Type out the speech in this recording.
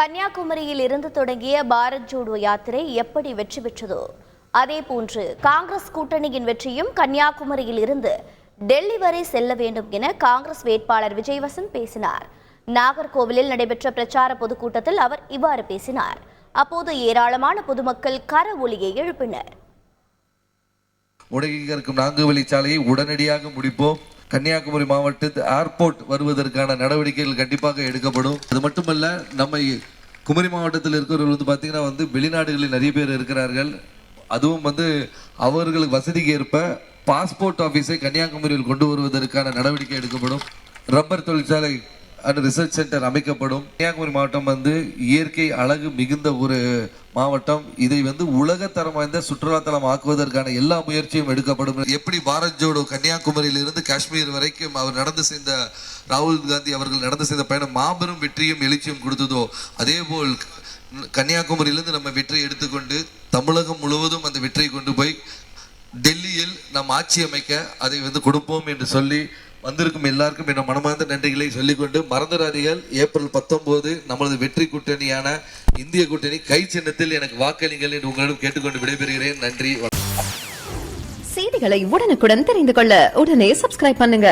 கன்னியாகுமரியில் இருந்து தொடங்கிய பாரத் ஜோடோ யாத்திரை எப்படி வெற்றி பெற்றதோ? அதேபோன்று காங்கிரஸ் கூட்டணியின் வெற்றியும் கன்னியாகுமரியில் இருந்து டெல்லி வரை செல்ல வேண்டும் என காங்கிரஸ் வேட்பாளர் விஜய்வசன் பேசினார். நாகர்கோவிலில் நடைபெற்ற பிரச்சார பொதுக்கூட்டத்தில் அவர் இவ்வாறு பேசினார். அப்போது ஏராளமான பொதுமக்கள் கர ஒலியை எழுப்பினர். முடங்கி இருக்கும் நான்கு வழிச்சாலையை உடனடியாக முடிப்போம். கன்னியாகுமரி மாவட்டத்து ஏர்போர்ட் வருவதற்கான நடவடிக்கைகள் கண்டிப்பாக எடுக்கப்படும். அது மட்டுமல்ல நம்ம குமரி மாவட்டத்தில் இருக்கிறவர்கள் வந்து பார்த்தீங்கன்னா வந்து வெளிநாடுகளில் நிறைய பேர் இருக்கிறார்கள். அதுவும் வந்து அவர்களுக்கு வசதிக்கு ஏற்ப பாஸ்போர்ட் ஆஃபீஸை கன்னியாகுமரியில் கொண்டு வருவதற்கான நடவடிக்கை எடுக்கப்படும். ரப்பர் தொழிற்சாலை அண்ட் ரிசர்ச் சென்டர் அமைக்கப்படும். கன்னியாகுமரி மாவட்டம் வந்து இயற்கை அழகு மிகுந்த ஒரு மாவட்டம். இதை வந்து உலகத்தரம் வாய்ந்த சுற்றுலாத்தலம் ஆக்குவதற்கான எல்லா முயற்சியும் எடுக்கப்படும். எப்படி பாரத் ஜோடோ கன்னியாகுமரியிலிருந்து காஷ்மீர் வரைக்கும் அவர் நடந்து சேர்ந்த ராகுல் காந்தி அவர்கள் நடந்து சேர்ந்த பயணம் மாபெரும் வெற்றியும் எழுச்சியும் கொடுத்ததோ அதே போல் கன்னியாகுமரியிலிருந்து நம்ம வெற்றியை எடுத்துக்கொண்டு தமிழகம் முழுவதும் அந்த வெற்றியை கொண்டு போய் டெல்லியில் நாம் ஆட்சி அமைக்க அதை வந்து கொடுப்போம் என்று சொல்லி வந்திருக்கும் எல்லாருக்கும் என்ன மனமார்ந்த நன்றிகளை சொல்லிக்கொண்டு மறந்துடாதீர்கள். ஏப்ரல் பத்தொன்பது நமது வெற்றி கூட்டணியான இந்திய கூட்டணி கை சின்னத்தில் எனக்கு வாக்களிங்கள் என்று உங்களிடம் கேட்டுக்கொண்டு விடைபெறுகிறேன். நன்றி செய்திகளை உடனுக்குடன் தெரிந்து கொள்ள உடனே சப்ஸ்கிரைப் பண்ணுங்க.